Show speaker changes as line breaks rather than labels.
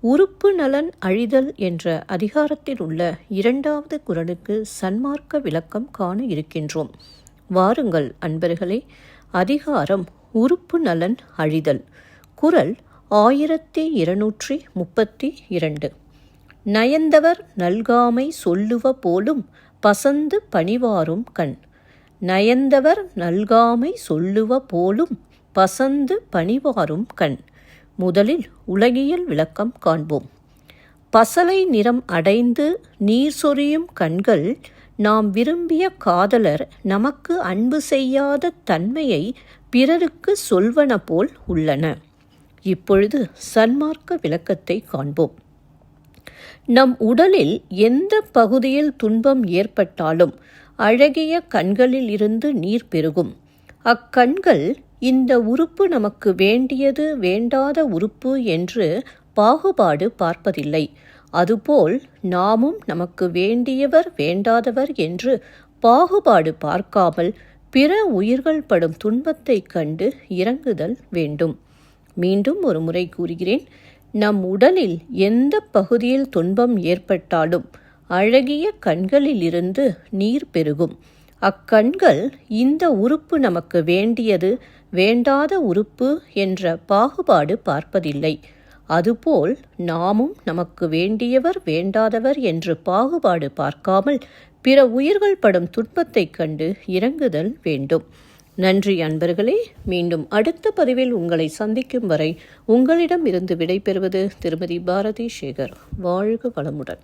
உறுப்பு நலன் அழிதல் என்ற அதிகாரத்தில் உள்ள இரண்டாவது குரலுக்கு சன்மார்க்க விளக்கம் காண இருக்கின்றோம். வாருங்கள் அன்பர்களே அதிகாரம் உறுப்பு நலன் அழிதல். குரல் ஆயிரத்தி இருநூற்றி முப்பத்தி இரண்டு. நயந்தவர் நல்காமை சொல்லுவ போலும் பசந்து பணிவாரும் கண். நயந்தவர் நல்காமை சொல்லுவ போலும் பசந்து பணிவாரும் கண். முதலில் உலகியல் விளக்கம் காண்போம். பசலை நிறம் அடைந்து நீர் சொரியும் கண்கள் நாம் விரும்பிய காதலர் நமக்கு அன்பு செய்யாத தன்மையை பிறருக்கு சொல்வன போல் உள்ளன. இப்பொழுது சன்மார்க்க விளக்கத்தை காண்போம். நம் உடலில் எந்த பகுதியில் துன்பம் ஏற்பட்டாலும் அழகிய கண்களில் இருந்து நீர் பெருகும். அக்கண்கள் இந்த உறுப்பு நமக்கு வேண்டியது வேண்டாத உறுப்பு என்று பாகுபாடு பார்ப்பதில்லை. அதுபோல் நாமும் நமக்கு வேண்டியவர் வேண்டாதவர் என்று பாகுபாடு பார்க்காமல் பிற உயிர்கள் படும் துன்பத்தைக் கண்டு இறங்குதல் வேண்டும். மீண்டும் ஒரு முறை கூறுகிறேன். நம் உடலில் எந்த பகுதியில் துன்பம் ஏற்பட்டாலும் அழகிய கண்களிலிருந்து நீர் பெருகும். அக்கண்கள் இந்த உறுப்பு நமக்கு வேண்டியது வேண்டாத உறுப்பு என்ற பாகுபாடு பார்ப்பதில்லை. அதுபோல் நாமும் நமக்கு வேண்டியவர் வேண்டாதவர் என்று பாகுபாடு பார்க்காமல் பிற உயிர்கள் படும் துன்பத்தைக் கண்டு இறங்குதல் வேண்டும். நன்றி அன்பர்களே மீண்டும் அடுத்த பதிவில் உங்களை சந்திக்கும் வரை உங்களிடம் இருந்து விடைபெறுவது திருமதி பாரதி சேகர் வாழ்க வளமுடன்.